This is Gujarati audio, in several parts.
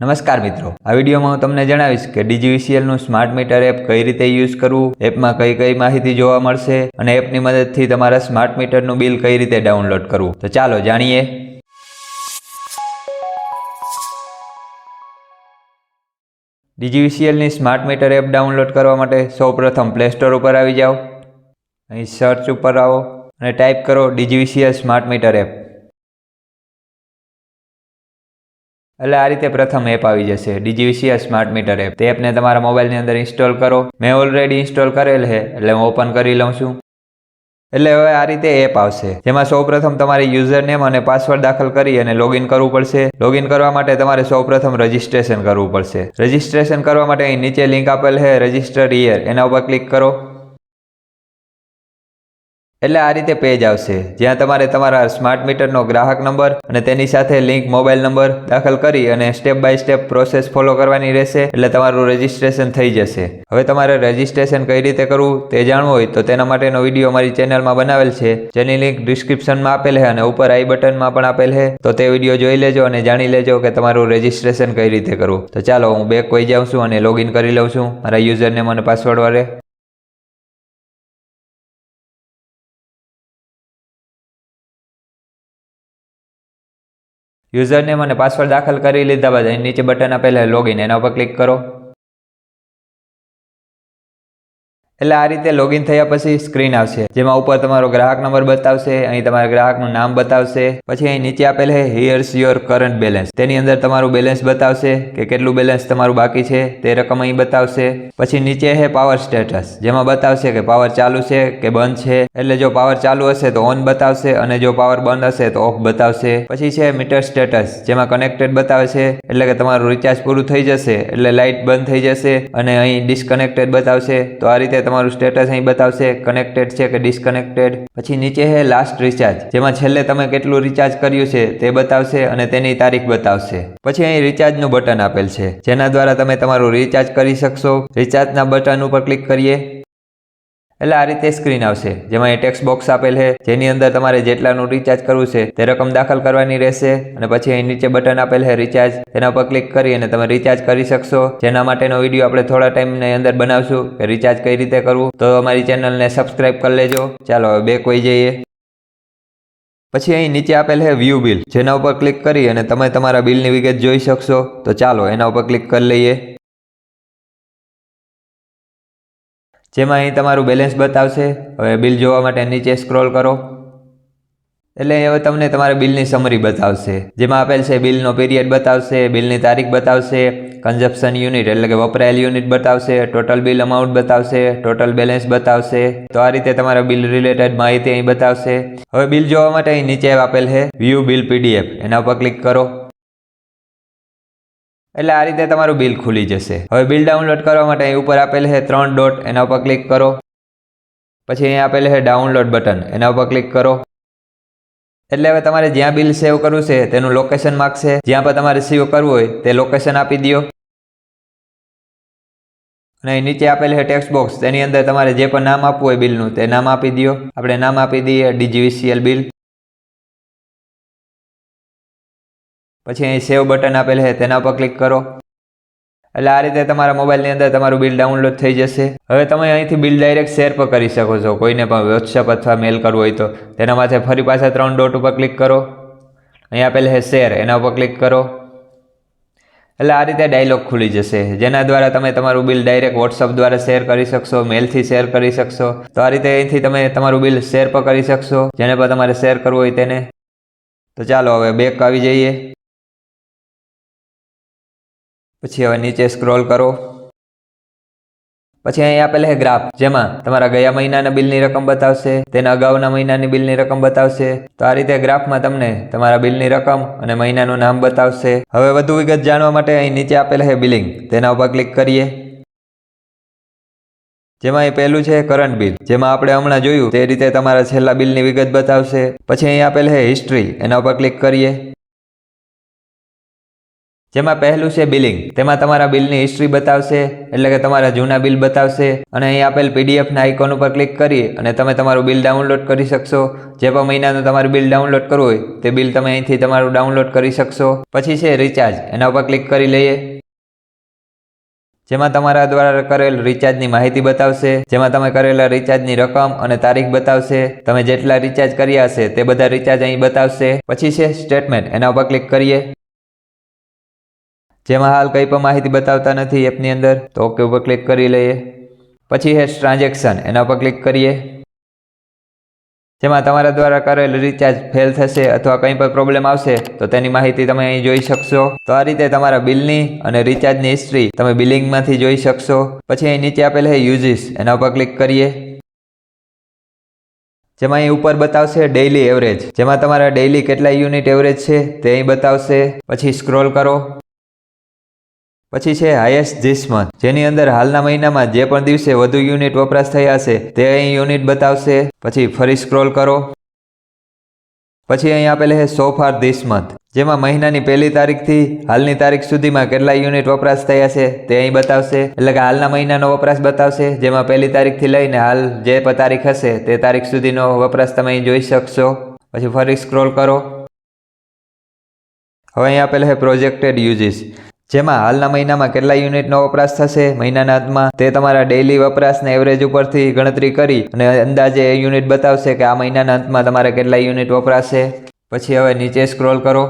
નમસ્કાર મિત્રો. આ વિડીયોમાં હું તમને જણાવીશ કે ડીજીવીસીએલનું સ્માર્ટ મીટર એપ કઈ રીતે યુઝ કરવું, એપમાં કઈ કઈ માહિતી જોવા મળશે અને એપની મદદથી તમારા સ્માર્ટ મીટરનું બિલ કઈ રીતે ડાઉનલોડ કરવું. તો ચાલો જાણીએ. ડીજીવીસીએલની સ્માર્ટ મીટર એપ ડાઉનલોડ કરવા માટે સૌપ્રથમ પ્લે સ્ટોર ઉપર આવી જાઓ. અહીં સર્ચ ઉપર આવો અને ટાઈપ કરો ડીજીવીસીએલ સ્માર્ટ મીટર એપ. એટલે આ રીતે પ્રથમ એપ આવી જશે. ડીજીવીસીએલ સ્માર્ટ મીટર એપ તે એપને તમારા મોબાઈલની અંદર ઇન્સ્ટોલ કરો. મેં ઓલરેડી ઇન્સ્ટોલ કરેલ છે, એટલે હું ઓપન કરી લઉં છું. એટલે હવે આ રીતે એપ આવશે. જેમાં સૌપ્રથમ તમારે યુઝર નેમ અને પાસવર્ડ દાખલ કરી અને લોગિન કરવું પડશે. લોગિન કરવા માટે તમારે સૌપ્રથમ રજિસ્ટ્રેશન કરવું પડશે. રજિસ્ટ્રેશન કરવા માટે અહીં નીચે લિંક આપેલ છે રજિસ્ટર યર એના ઉપર ક્લિક કરો. એટલે આ રીતે પેજ આવશે. જ્યાં તમારે તમારા સ્માર્ટ મીટરનો ગ્રાહક નંબર અને તેની સાથે લિંક મોબાઈલ નંબર દાખલ કરી અને step by step process follow કરવાની રહેશે, એટલે તમારું રજિસ્ટ્રેશન થઈ જશે. હવે તમારે રજિસ્ટ્રેશન કઈ રીતે કરવું તે જાણવું હોય તો તેના માટેનો વીડિયો અમારી ચેનલમાં બનાવેલ છે. જેની લિંક ડિસ્ક્રિપ્શનમાં આપેલ છે અને ઉપર આઈ બટનમાં પણ આપેલ છે તો તે વીડિયો જોઈ લેજો અને જાણી લેજો કે તમારું રજિસ્ટ્રેશન કઈ રીતે કરવું. તો ચાલો હું બેક કોઈ જાઉં છું અને લોગિન કરી લઉં છું. મારા યુઝરને મને પાસવર્ડ વાળે યુઝર નેમ અને પાસવર્ડ દાખલ કરી લીધા બાદ અહીં નીચે બટન આપેલા લોગિન એના ઉપર ક્લિક કરો. એટલે આ રીતે લોગિન થયા પછી સ્ક્રીન આવશે. જેમાં ઉપર તમારો ગ્રાહક નંબર બતાવશે, અહીં તમારા ગ્રાહકનું નામ બતાવશે, પછી અહીં નીચે આપેલ છે હિયર્સ યોર કરંટ બેલેન્સ તેની અંદર તમારું બેલેન્સ બતાવશે, કે કેટલું બેલેન્સ તમારું બાકી છે, તે રકમ અહીં બતાવશે. પછી નીચે છે પાવર સ્ટેટસ જેમાં બતાવશે કે પાવર ચાલુ છે કે બંધ છે. એટલે જો પાવર ચાલુ હશે તો ઓન બતાવશે અને જો પાવર બંધ હશે તો ઓફ બતાવશે. પછી છે મીટર સ્ટેટસ જેમાં કનેક્ટેડ બતાવે છે, એટલે કે તમારું રિચાર્જ પૂરું થઈ જશે, એટલે લાઇટ બંધ થઈ જશે અને અહીં ડિસ્કનેક્ટેડ બતાવશે. તો આ રીતે તમારું સ્ટેટસ અહીં બતાવશે કનેક્ટેડ છે કે ડિસ્કનેક્ટેડ પછી નીચે છે લાસ્ટ રિચાર્જ જેમાં છેલ્લે તમે કેટલું રિચાર્જ કર્યું છે તે બતાવશે અને તેની તારીખ બતાવશે. પછી અહીં રિચાર્જનું બટન આપેલ છે, જેના દ્વારા તમે તમારું રિચાર્જ કરી શકશો. રિચાર્જના બટન ઉપર ક્લિક કરીએ. એટલે આ રીતે સ્ક્રીન આવશે. જેમાં એ ટેક્સ બોક્સ આપેલ છે, જેની અંદર તમારે જેટલાનું રિચાર્જ કરવું છે, તે રકમ દાખલ કરવાની રહેશે. અને પછી અહીં નીચે બટન આપેલ છે રિચાર્જ તેના પર ક્લિક કરી અને તમે રિચાર્જ કરી શકશો. જેના માટેનો વીડિયો આપણે થોડા ટાઈમની અંદર બનાવશું કે રિચાર્જ કઈ રીતે કરવું. તો અમારી ચેનલને સબસ્ક્રાઇબ કરી લેજો. ચાલો, હવે બેક હોઈ જઈએ. પછી અહીં નીચે આપેલ છે વ્યૂ બિલ જેના ઉપર ક્લિક કરી અને તમે તમારા બિલની વિગત જોઈ શકશો. તો ચાલો, એના ઉપર ક્લિક કરી લઈએ. જેમાં અહીં તમારું બેલેન્સ બતાવશે. હવે બિલ જોવા માટે નીચે સ્ક્રોલ કરો. એટલે હવે તમને તમારા બિલની સમરી બતાવશે. જેમાં આપેલ છે બિલનો પીરિયડ બતાવશે બિલની તારીખ બતાવશે કન્ઝપ્શન યુનિટ એટલે કે વપરાયેલ યુનિટ બતાવશે ટોટલ બિલ અમાઉન્ટ બતાવશે ટોટલ બેલેન્સ બતાવશે. તો આ રીતે તમારા બિલ રિલેટેડ માહિતી અહીં બતાવશે. હવે બિલ જોવા માટે અહીં નીચે આપેલ છે વ્યૂ બિલ પીડીએફ એના ઉપર ક્લિક કરો. એટલે આ રીતે તમારું બિલ ખુલી જશે. હવે બિલ ડાઉનલોડ કરવા માટે અહીં ઉપર આપેલ છે ત્રણ ડોટ, એના ઉપર ક્લિક કરો. પછી અહીં આપેલ છે ડાઉનલોડ બટન, એના ઉપર ક્લિક કરો. એટલે હવે તમારે જ્યાં બિલ સેવ કરવું છે તેનું લોકેશન માગશે. જ્યાં પર તમારે સેવ કરવું હોય તે લોકેશન આપી દો. અને નીચે આપેલ છે ટેક્સ્ટ બોક્સ. તેની અંદર તમારે જે પણ નામ આપવું હોય બિલનું તે નામ આપી દો. આપણે નામ આપી દઈએ ડીજીવીસીએલ બિલ. પછી અહીં સેવ બટન આપેલ છે, તેના પર ક્લિક કરો. એટલે આ રીતે તમારા મોબાઈલની અંદર તમારું બિલ ડાઉનલોડ થઈ જશે. હવે તમે અહીંથી બિલ ડાયરેક્ટ શેર પણ કરી શકો છો. કોઈને પણ વોટ્સઅપ અથવા મેલ કરવું હોય તો. તેના માટે ફરી પાછા ત્રણ ડોટ ઉપર ક્લિક કરો. અહીં આપેલ છે શેર એના ઉપર ક્લિક કરો. એટલે આ રીતે ડાયલોગ ખુલી જશે. જેના દ્વારા તમે તમારું બિલ ડાયરેક્ટ વોટ્સઅપ દ્વારા શેર કરી શકશો મેલથી શેર કરી શકશો. તો આ રીતે અહીંથી તમે તમારું બિલ શેર પણ કરી શકશો. જેને પણ તમારે શેર કરવું હોય તેને. તો ચાલો હવે બેક આવી જઈએ. પછી હવે નીચે સ્ક્રોલ કરો. પછી અહીં આપેલ છે ગ્રાફ જેમાં તમારા ગયા મહિનાના બિલની રકમ બતાવશે, તેના અગાઉના મહિનાની બિલની રકમ બતાવશે. તો આ રીતે ગ્રાફમાં તમને તમારા બિલની રકમ અને મહિનાનું નામ બતાવશે. હવે વધુ વિગત જાણવા માટે અહીં નીચે આપેલ છે બિલિંગ તેના ઉપર ક્લિક કરીએ. જેમાં એ પહેલું છે કરંટ બિલ જેમાં આપણે હમણાં જોયું તે રીતે તમારા છેલ્લા બિલની વિગત બતાવશે. પછી અહીં આપેલ છે હિસ્ટ્રી એના ઉપર ક્લિક કરીએ. જેમાં પહેલું છે બિલિંગ. તેમાં તમારા બિલની હિસ્ટ્રી બતાવશે, એટલે કે તમારા જૂના બિલ બતાવશે, અને અહીં આપેલ પીડીએફના આઇકોન ઉપર ક્લિક કરી, અને તમે તમારું બિલ ડાઉનલોડ કરી શકશો. જે પણ મહિનાનું તમારું બિલ ડાઉનલોડ કરવું હોય, તે બિલ તમે અહીંથી તમારું ડાઉનલોડ કરી શકશો. પછી છે રિચાર્જ એના ઉપર ક્લિક કરી લઈએ. જેમાં તમારા દ્વારા કરેલ રિચાર્જની માહિતી બતાવશે, જેમાં તમે કરેલા રિચાર્જની રકમ અને તારીખ બતાવશે, તમે જેટલા રિચાર્જ કર્યા હશે, તે બધા રિચાર્જ અહીં બતાવશે. પછી છે સ્ટેટમેન્ટ એના ઉપર ક્લિક કરીએ. જેમાં હાલ કંઈ પણ માહિતી બતાવતા નથી એપની અંદર. તો ઓકે, ઉપર ક્લિક કરી લઈએ. પછી છે ટ્રાન્ઝેક્શન, એના ઉપર ક્લિક કરીએ. જેમાં તમારા દ્વારા કરેલ રિચાર્જ ફેલ થશે અથવા કંઈ પણ પ્રોબ્લેમ આવશે, તો તેની માહિતી તમે અહીં જોઈ શકશો. તો આ રીતે તમારા બિલની અને રિચાર્જની હિસ્ટ્રી તમે બિલિંગમાંથી જોઈ શકશો. પછી અહીં નીચે આપેલ હે યુઝિસ, એના ઉપર ક્લિક કરીએ. જેમાં અહીં ઉપર બતાવશે ડેઇલી એવરેજ. જેમાં તમારા ડેઇલી કેટલા યુનિટ એવરેજ છે તે અહીં બતાવશે. પછી સ્ક્રોલ કરો. પછી છે હાયેસ્ટ ધીસ મંથ જેની અંદર હાલના મહિનામાં જે પણ દિવસે વધુ યુનિટ વપરાશ થયા છે તે અહીં યુનિટ બતાવશે. પછી ફરી સ્ક્રોલ કરો. પછી અહીં આપેલ છે સો ફાર ધીસ મંથ જેમાં મહિનાની પહેલી તારીખથી હાલની તારીખ સુધીમાં કેટલા યુનિટ વપરાશ થયા છે, તે અહીં બતાવશે. એટલે કે હાલના મહિનાનો વપરાશ બતાવશે, જેમાં પહેલી તારીખથી લઈને હાલ જે તારીખ હશે, તે તારીખ સુધીનો વપરાશ તમે અહીં જોઈ શકશો. પછી ફરી સ્ક્રોલ કરો. હવે અહીં આપેલ છે પ્રોજેક્ટેડ યુઝિસ જેમાં હાલના મહિનામાં કેટલા યુનિટનો વપરાશ થશે? મહિનાના અંતમાં તે તમારા ડેઇલી વપરાશને એવરેજ ઉપરથી ગણતરી કરી અને અંદાજે એ યુનિટ બતાવશે કે આ મહિનાના અંતમાં તમારે કેટલા યુનિટ વપરાશે. પછી હવે નીચે સ્ક્રોલ કરો.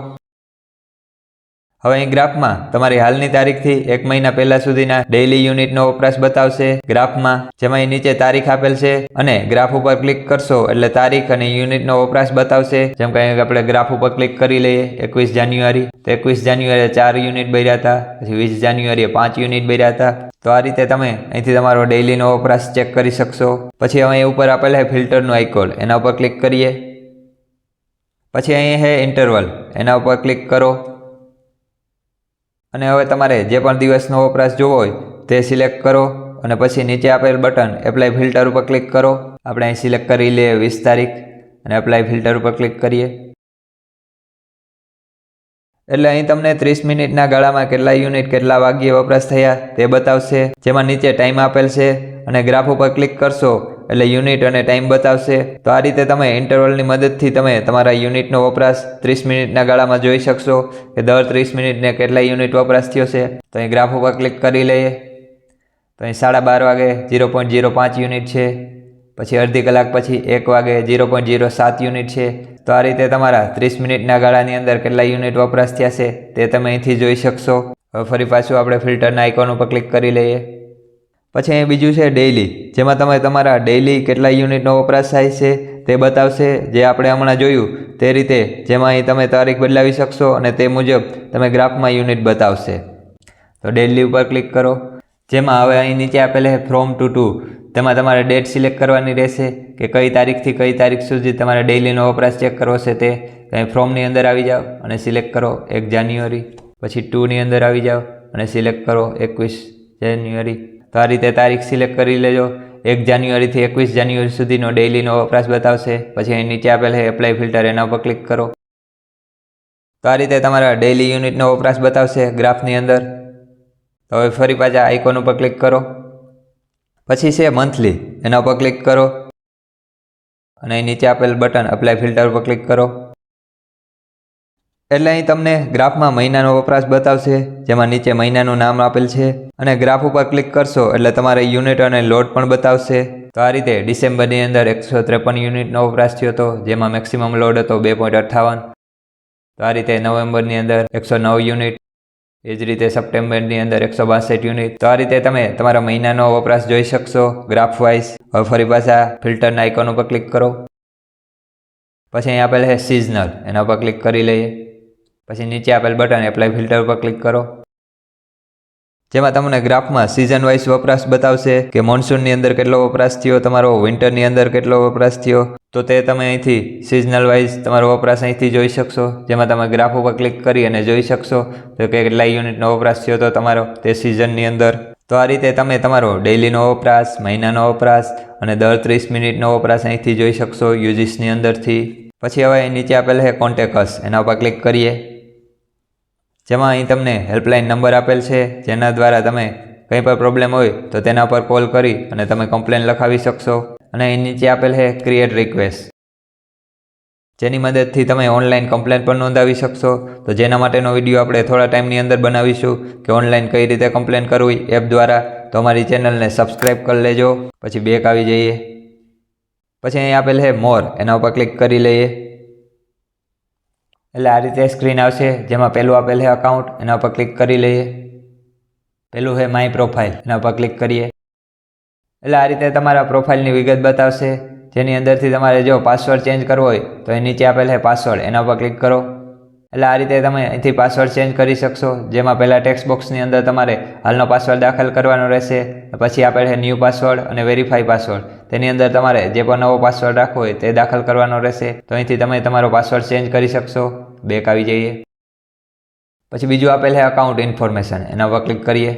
હવે અહીં ગ્રાફમાં તમારી હાલની તારીખથી એક મહિના પહેલા સુધીના ડેઇલી યુનિટનો વપરાશ બતાવશે. ગ્રાફમાં જેમાં અહીં નીચે તારીખ આપેલ છે અને ગ્રાફ ઉપર ક્લિક કરશો એટલે તારીખ અને યુનિટનો વપરાશ બતાવશે. જેમ કે અહીં આપણે ગ્રાફ ઉપર ક્લિક કરી લઈએ, એકવીસ જાન્યુઆરી. તો એકવીસ જાન્યુઆરીએ ચાર યુનિટ ભર્યા હતા, પછી વીસ જાન્યુઆરીએ પાંચ યુનિટ ભર્યા હતા. તો આ રીતે તમે અહીંથી તમારો ડેઇલીનો વપરાશ ચેક કરી શકશો. પછી હવે અહીં ઉપર આપેલ છે ફિલ્ટરનું આઇકોન એના ઉપર ક્લિક કરીએ. પછી અહીં છે ઇન્ટરવલ એના ઉપર ક્લિક કરો. અને હવે તમારે જે પણ દિવસનો વપરાશ જોવો હોય તે સિલેક્ટ કરો અને પછી નીચે આપેલ બટન એપ્લાય ફિલ્ટર ઉપર ક્લિક કરો. આપણે અહીં સિલેક્ટ કરી લઈએ વીસ તારીખ અને એપ્લાય ફિલ્ટર ઉપર ક્લિક કરીએ. એટલે અહીં તમને ત્રીસ મિનિટના ગાળામાં કેટલા યુનિટ, કેટલા વાગ્યે વપરાશ થયા તે બતાવશે. જેમાં નીચે ટાઈમ આપેલ છે અને ગ્રાફ ઉપર ક્લિક કરશો એટલે યુનિટ અને ટાઈમ બતાવશે. તો આ રીતે તમે ઇન્ટરવલની મદદથી તમે તમારા યુનિટનો વપરાશ ત્રીસ મિનિટના ગાળામાં જોઈ શકશો કે દર ત્રીસ મિનિટને કેટલા યુનિટ વપરાશ થયો છે. તો અહીં ગ્રાફ ઉપર ક્લિક કરી લઈએ. તો અહીં સાડા બાર વાગે ઝીરો પોઈન્ટ ઝીરો પાંચ યુનિટ છે. પછી અડધી કલાક પછી એક વાગે ઝીરો પોઈન્ટ ઝીરો સાત યુનિટ છે. તો આ રીતે તમારા ત્રીસ મિનિટના ગાળાની અંદર કેટલા યુનિટ વપરાશ થયા છે તે તમે અહીંથી જોઈ શકશો. હવે ફરી પાછું આપણે ફિલ્ટરના આઇકોન ઉપર ક્લિક કરી લઈએ. પછી અહીં બીજું છે ડેઇલી જેમાં તમે તમારા ડેઇલી કેટલા યુનિટનો વપરાશ થાય છે તે બતાવશે. જે આપણે હમણાં જોયું, તે રીતે જેમાં અહીં તમે તારીખ બદલાવી શકશો અને તે મુજબ તમે ગ્રાફમાં યુનિટ બતાવશે. તો ડેઇલી ઉપર ક્લિક કરો. જેમાં હવે અહીં નીચે આપેલ ફ્રોમ ટુ ટુ તેમાં તમારે ડેટ સિલેક્ટ કરવાની રહેશે કે કઈ તારીખથી કઈ તારીખ સુધી તમારે ડેઇલીનો વપરાશ ચેક કરવો છે તે અહીં ફ્રોમની અંદર આવી જાઓ અને સિલેક્ટ કરો એક જાન્યુઆરી. પછી ટુની અંદર આવી જાઓ અને સિલેક્ટ કરો એકવીસ જાન્યુઆરી. તો આ રીતે તારીખ સિલેક્ટ કરી લેજો. એક જાન્યુઆરીથી એકવીસ જાન્યુઆરી સુધીનો ડેઇલીનો વપરાશ બતાવશે. પછી અહીં નીચે આપેલ છે એપ્લાય ફિલ્ટર એના ઉપર ક્લિક કરો. તો આ રીતે તમારા ડેઇલી યુનિટનો વપરાશ બતાવશે ગ્રાફની અંદર. તો હવે ફરી પાછા આઇકોન ઉપર ક્લિક કરો. પછી છે મંથલી એના ઉપર ક્લિક કરો. અને અહીં નીચે આપેલ બટન અપ્લાય ફિલ્ટર ઉપર ક્લિક કરો. એટલે અહીં તમને ગ્રાફમાં મહિનાનો વપરાશ બતાવશે, જેમાં નીચે મહિનાનું નામ આપેલ છે. અને ગ્રાફ ઉપર ક્લિક કરશો એટલે તમારે યુનિટ અને લોડ પણ બતાવશે. તો આ રીતે ડિસેમ્બરની અંદર એકસો ત્રેપન યુનિટનો વપરાશ થયો હતો, જેમાં મેક્સિમમ લોડ હતો બે પોઈન્ટ અઠ્ઠાવન. તો આ રીતે નવેમ્બરની અંદર એકસો નવ યુનિટ, એ જ રીતે સપ્ટેમ્બરની અંદર એકસો બાસઠ યુનિટ. તો આ રીતે તમે તમારા મહિનાનો વપરાશ જોઈ શકશો ગ્રાફ વાઇઝ હવે ફરી પાછા ફિલ્ટરના આઇકોન ઉપર ક્લિક કરો. પછી અહીં આપેલ છે સિઝનલ, એના ઉપર ક્લિક કરી લઈએ. પછી નીચે આપેલ બટન એપ્લાય ફિલ્ટર ઉપર ક્લિક કરો. જેમાં તમને ગ્રાફમાં સિઝન વાઇઝ વપરાશ બતાવશે કે મોન્સૂનની અંદર કેટલો વપરાશ થયો, તમારો વિન્ટરની અંદર કેટલો વપરાશ થયો. તો તે તમે અહીંથી સિઝનલ વાઇઝ તમારો વપરાશ અહીંથી જોઈ શકશો. જેમાં તમે ગ્રાફ ઉપર ક્લિક કરી અને જોઈ શકશો તો કે કેટલા યુનિટનો વપરાશ થયો તો તમારો તે સિઝનની અંદર. તો આ રીતે તમે તમારો ડેઇલીનો વપરાશ, મહિનાનો વપરાશ અને દર ત્રીસ મિનિટનો વપરાશ અહીંથી જોઈ શકશો યુઝિસની અંદરથી. પછી હવે નીચે આપેલ છે કોન્ટેકસ એના ઉપર ક્લિક કરીએ. જેમાં અહીં તમને હેલ્પલાઇન નંબર આપેલ છે, જેના દ્વારા તમે કંઈ પણ પ્રોબ્લેમ હોય તો તેના પર કોલ કરી અને તમે કમ્પ્લેન લખાવી શકશો. અને અહીં નીચે આપેલ છે ક્રિએટ રિક્વેસ્ટ જેની મદદથી તમે ઓનલાઈન કમ્પ્લેન પણ નોંધાવી શકશો. તો જેના માટેનો વીડિયો આપણે થોડા ટાઈમની અંદર બનાવીશું કે ઓનલાઈન કઈ રીતે કમ્પ્લેન કરવી એપ દ્વારા, તો અમારી ચેનલને સબસ્ક્રાઈબ કરી લેજો. પછી બેક આવી જઈએ. પછી અહીં આપેલ છે મોર એના ઉપર ક્લિક કરી લઈએ. એટલે આ રીતે સ્ક્રીન આવશે, જેમાં પહેલું આપેલ છે અકાઉન્ટ એના ઉપર ક્લિક કરી લઈએ. પેલું છે માય પ્રોફાઇલ એના ઉપર ક્લિક કરીએ. એટલે આ રીતે તમારા પ્રોફાઇલની વિગત બતાવશે. જેની અંદરથી તમારે જો પાસવર્ડ ચેન્જ કરવો હોય, તો એ નીચે આપેલ છે પાસવર્ડ એના ઉપર ક્લિક કરો. એટલે આ રીતે તમે અહીંથી પાસવર્ડ ચેન્જ કરી શકશો, જેમાં પહેલાં ટેક્સ્ટ બોક્સની અંદર તમારે હાલનો પાસવર્ડ દાખલ કરવાનો રહેશે, પછી આપેલ છે ન્યૂ પાસવર્ડ અને વેરીફાઈ પાસવર્ડ તેની અંદર તમારે જે પણ નવો પાસવર્ડ રાખવો હોય તે દાખલ કરવાનો રહેશે. તો અહીંથી તમે તમારો પાસવર્ડ ચેન્જ કરી શકશો. બેક આવી જઈએ. પછી બીજું આપેલ છે અકાઉન્ટ ઇન્ફોર્મેશન એના પર ક્લિક કરીએ.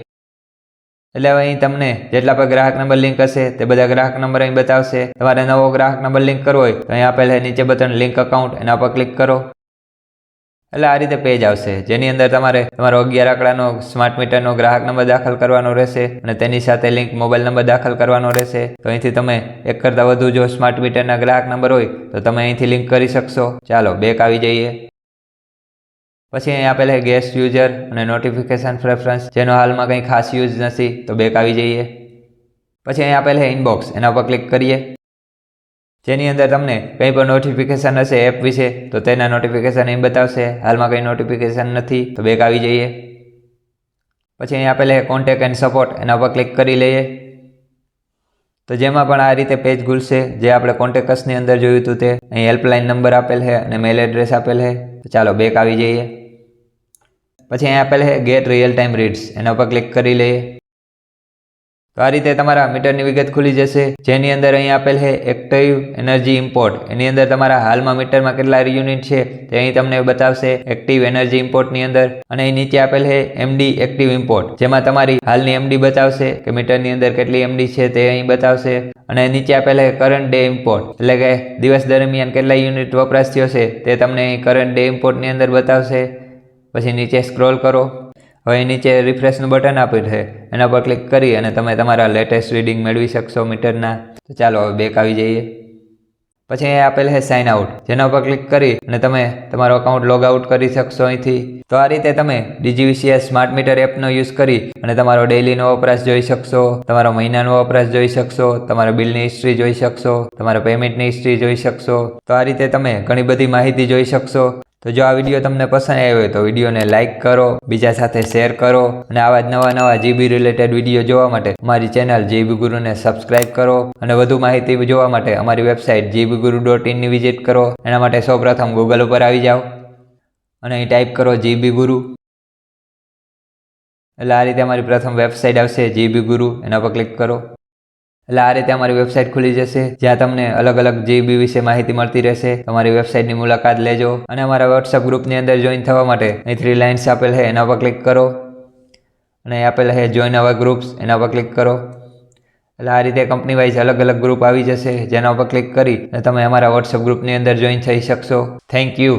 એટલે હવે અહીં તમને જેટલા પણ ગ્રાહક નંબર લિંક હશે, તે બધા ગ્રાહક નંબર અહીં બતાવશે. તમારે નવો ગ્રાહક નંબર લિંક કરવો હોય, તો અહીં આપેલ નીચે બટન લિંક અકાઉન્ટ એના પર ક્લિક કરો. એટલે આ રીતે પેજ આવશે, જેની અંદર તમારે તમારો અગિયાર આંકડાનો સ્માર્ટ મીટરનો ગ્રાહક નંબર દાખલ કરવાનો રહેશે અને તેની સાથે લિંક મોબાઈલ નંબર દાખલ કરવાનો રહેશે. તો અહીંથી તમે એક કરતાં વધુ જો સ્માર્ટ મીટરના ગ્રાહક નંબર હોય, તો તમે અહીંથી લિંક કરી શકશો. ચાલો બેક આવી જઈએ. પછી અહીં આપેલ છે ગેસ્ટ યુઝર અને નોટિફિકેશન પ્રેફરન્સ જેનો હાલમાં કંઈ ખાસ યુઝ નથી, તો બેક આવી જઈએ. પછી અહીં આપેલ ઇનબોક્સ એના પર ક્લિક કરીએ. જેની અંદર તમને કંઈ પણ નોટિફિકેશન હશે એપ વિશે, તો તેના નોટિફિકેશન અહીં બતાવશે. હાલમાં કંઈ નોટિફિકેશન નથી, તો બેક આવી જઈએ. પછી અહીં આપેલે કોન્ટેક એન્ડ સપોર્ટ એના પર ક્લિક કરી લઈએ. તો જેમાં પણ આ રીતે પેજ ખુલશે, જે આપણે કોન્ટેક્ટસની અંદર જોયું હતું તે. અહીં હેલ્પલાઇન નંબર આપેલ છે અને મેલ એડ્રેસ આપેલ છે. ચાલો બેક આવી જઈએ. પછી અહીં આપેલ છે ગેટ રિયલ ટાઈમ રીડ્સ એના પર ક્લિક કરી લઈએ. તો આ રીતે તમારા મીટરની વિગત ખુલી જશે. જેની અંદર અહીં આપેલ છે એક્ટિવ એનર્જી ઇમ્પોર્ટ. એની અંદર તમારા હાલમાં મીટરમાં કેટલા યુનિટ છે તે અહીં તમને બતાવશે એક્ટિવ એનર્જી ઇમ્પોર્ટની અંદર. અને અહીં નીચે આપેલ છે એમડી એક્ટિવ ઇમ્પોર્ટ. જેમાં તમારી હાલની એમડી બતાવશે કે મીટરની અંદર કેટલી એમડી છે તે અહીં બતાવશે. અને નીચે આપેલ કરંટ ડે ઇમ્પોર્ટ એટલે કે દિવસ દરમિયાન કેટલા યુનિટ વપરાશ થયો છે તે તમને અહીં કરંટ ડે ઇમ્પોર્ટની અંદર બતાવશે. પછી નીચે સ્ક્રોલ કરો. હવે નીચે રિફ્રેશનું બટન આપ્યું છે. એના પર ક્લિક કરી અને તમે તમારા લેટેસ્ટ રીડિંગ મેળવી શકશો મીટરના. તો ચાલો હવે બેક આવી જઈએ. પછી અહીં આપેલ છે સાઇન આઉટ જેના ઉપર ક્લિક કરી અને તમે તમારો અકાઉન્ટ લોગ આઉટ કરી શકશો અહીંથી. તો આ રીતે તમે ડીજીવીસીએસ સ્માર્ટ મીટર એપનો યુઝ કરી અને તમારો ડેઇલીનો વપરાશ જોઈ શકશો, તમારો મહિનાનો વપરાશ જોઈ શકશો, તમારા બિલની હિસ્ટ્રી જોઈ શકશો, તમારા પેમેન્ટની હિસ્ટ્રી જોઈ શકશો. તો આ રીતે તમે ઘણી બધી માહિતી જોઈ શકશો. તો જો આ વીડિયો તમને પસંદ આવ્યો હોય તો વિડીયોને લાઇક કરો, બીજા સાથે શેર કરો અને આવા જ નવા નવા જીબી રિલેટેડ વીડિયો જોવા માટે અમારી ચેનલ જીબી ગુરુને સબસ્ક્રાઇબ કરો અને વધુ માહિતી જોવા માટે અમારી વેબસાઇટ જીબી ગુરુ ડોટ ઇનની વિઝિટ કરો. એના માટે સૌપ્રથમ ગૂગલ ઉપર આવી જાઓ અને અહીં ટાઈપ કરો જીબી ગુરુ એટલે આ રીતે અમારી પ્રથમ વેબસાઇટ આવશે જીબી ગુરુ એના પર ક્લિક કરો. એટલે આ રીતે અમારી વેબસાઇટ ખુલી જશે, જ્યાં તમને અલગ અલગ જીબી વિશે માહિતી મળતી રહેશે, તમારી વેબસાઇટની મુલાકાત લેજો અને અમારા વોટ્સઅપ ગ્રુપની અંદર જોઈન થવા માટે અહીં થ્રી લાઇન્સ આપેલ છે, એના પર ક્લિક કરો. અને આપેલ છે જોઈન અવર ગ્રુપ્સ એના પર ક્લિક કરો. એટલે આ રીતે કંપની વાઇઝ અલગ અલગ ગ્રુપ આવી જશે, જેના પર ક્લિક કરી અને તમે અમારા વોટ્સઅપ ગ્રુપની અંદર જોઈન થઈ શકશો. Thank you